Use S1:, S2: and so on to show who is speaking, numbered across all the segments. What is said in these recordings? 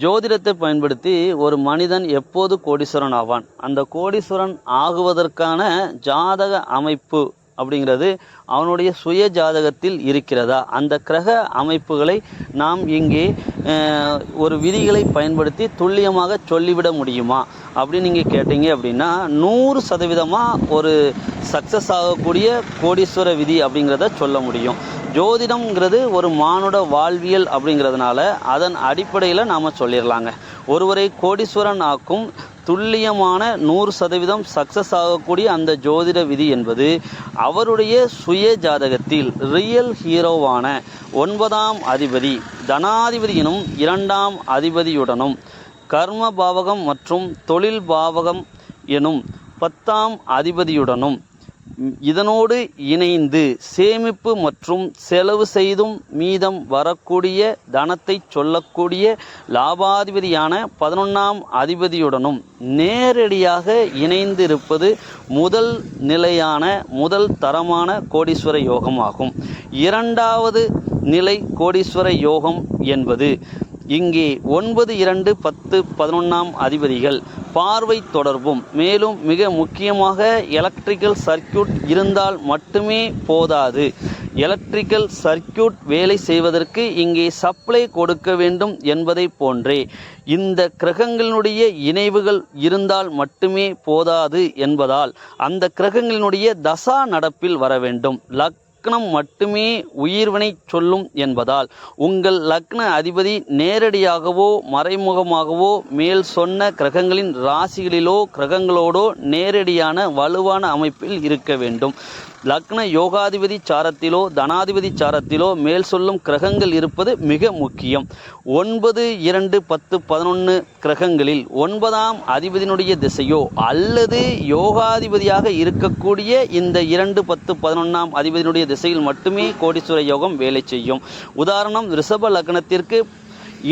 S1: ஜோதிடத்தை பயன்படுத்தி ஒரு மனிதன் எப்போது கோடீஸ்வரன் ஆவான்? அந்த கோடீஸ்வரன் ஆகுவதற்கான ஜாதக அமைப்பு அப்படிங்கிறது அவனுடைய சுய ஜாதகத்தில் இருக்கிறதா? அந்த கிரக அமைப்புகளை நாம் இங்கே ஒரு விதிகளை பயன்படுத்தி துல்லியமாக சொல்லிவிட முடியுமா? அப்படின்னு நீங்கள் கேட்டீங்க அப்படின்னா நூறு சதவீதமாக ஒரு சக்ஸஸ் ஆகக்கூடிய கோடீஸ்வர விதி அப்படிங்கிறத சொல்ல முடியும். ஜோதிடம்ங்கிறது ஒரு மானுட வாழ்வியல் அப்படிங்கிறதுனால அதன் அடிப்படையில் நாம் சொல்லிடலாங்க. ஒருவரை கோடீஸ்வரன் ஆக்கும் துல்லியமான நூறு சதவீதம் சக்சஸ் ஆகக்கூடிய அந்த ஜோதிட விதி என்பது அவருடைய சுய ஜாதகத்தில் ரியல் ஹீரோவான ஒன்பதாம் அதிபதி தனாதிபதியினும் இரண்டாம் அதிபதியுடனும் கர்ம பாவகம் மற்றும் தொழில் பாவகம் எனும் பத்தாம் அதிபதியுடனும் இதனோடு இணைந்து சேமிப்பு மற்றும் செலவு செய்தும் மீதம் வரக்கூடிய தனத்தை சொல்லக்கூடிய லாபாதிபதியான பதினொன்றாம் அதிபதியுடனும் நேரடியாக இணைந்திருப்பது முதல் நிலையான முதல் தரமான கோடீஸ்வர யோகமாகும். இரண்டாவது நிலை கோடீஸ்வர யோகம் என்பது இங்கே ஒன்பது இரண்டு பத்து பதினொன்றாம் அதிபதிகள். பார்வை தொடர்பும் மேலும் மிக முக்கியமாக எலக்ட்ரிக்கல் சர்க்யூட் இருந்தால் மட்டுமே போதாது. எலக்ட்ரிக்கல் சர்க்யூட் வேலை செய்வதற்கு இங்கே சப்ளை கொடுக்க வேண்டும் என்பதை போன்றே. இந்த கிரகங்களினுடைய இணைவுகள் இருந்தால் மட்டுமே போதாது என்பதால் அந்த கிரகங்களினுடைய தசா நடப்பில் வர வேண்டும். லக் லக்னம் மட்டுமே உயிர்வினை சொல்லும் என்பதால் உங்கள் லக்ன அதிபதி நேரடியாகவோ மறைமுகமாகவோ மேல் சொன்ன கிரகங்களின் ராசிகளிலோ கிரகங்களோடோ நேரடியான வலுவான அமைப்பில் இருக்க வேண்டும். லக்ன யோகாதிபதி சாரத்திலோ தனாதிபதி சாரத்திலோ மேல் சொல்லும் கிரகங்கள் இருப்பது மிக முக்கியம். ஒன்பது இரண்டு பத்து பதினொன்று கிரகங்களில் ஒன்பதாம் அதிபதியினுடைய திசையோ அல்லது யோகாதிபதியாக இருக்கக்கூடிய இந்த இரண்டு பத்து பதினொன்றாம் அதிபதியினுடைய திசையில் மட்டுமே கோடீஸ்வர யோகம் வேலை செய்யும். உதாரணம் ரிஷப லக்னத்திற்கு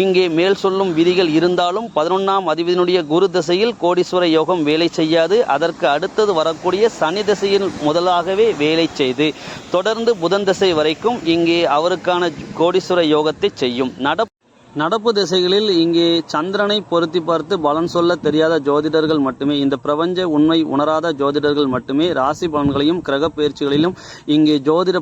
S1: இங்கே மேல் சொல்லும் விதிகள் இருந்தாலும் பதினொன்றாம் அதிபதியினுடைய குரு திசையில் கோடீஸ்வர யோகம் வேலை செய்யாது. அதற்கு அடுத்தது வரக்கூடிய சனி திசையில் முதலாகவே வேலை செய்து தொடர்ந்து புதன் திசை வரைக்கும் இங்கே அவருக்கான கோடீஸ்வர யோகத்தை செய்யும். நட நடப்பு திசைகளில் இங்கே சந்திரனை பொருத்தி பார்த்து பலன் சொல்ல தெரியாத ஜோதிடர்கள் மட்டுமே இந்த பிரபஞ்ச உண்மை உணராத ஜோதிடர்கள் மட்டுமே ராசி பலன்களையும் கிரக பயிற்சிகளிலும் இங்கே ஜோதிட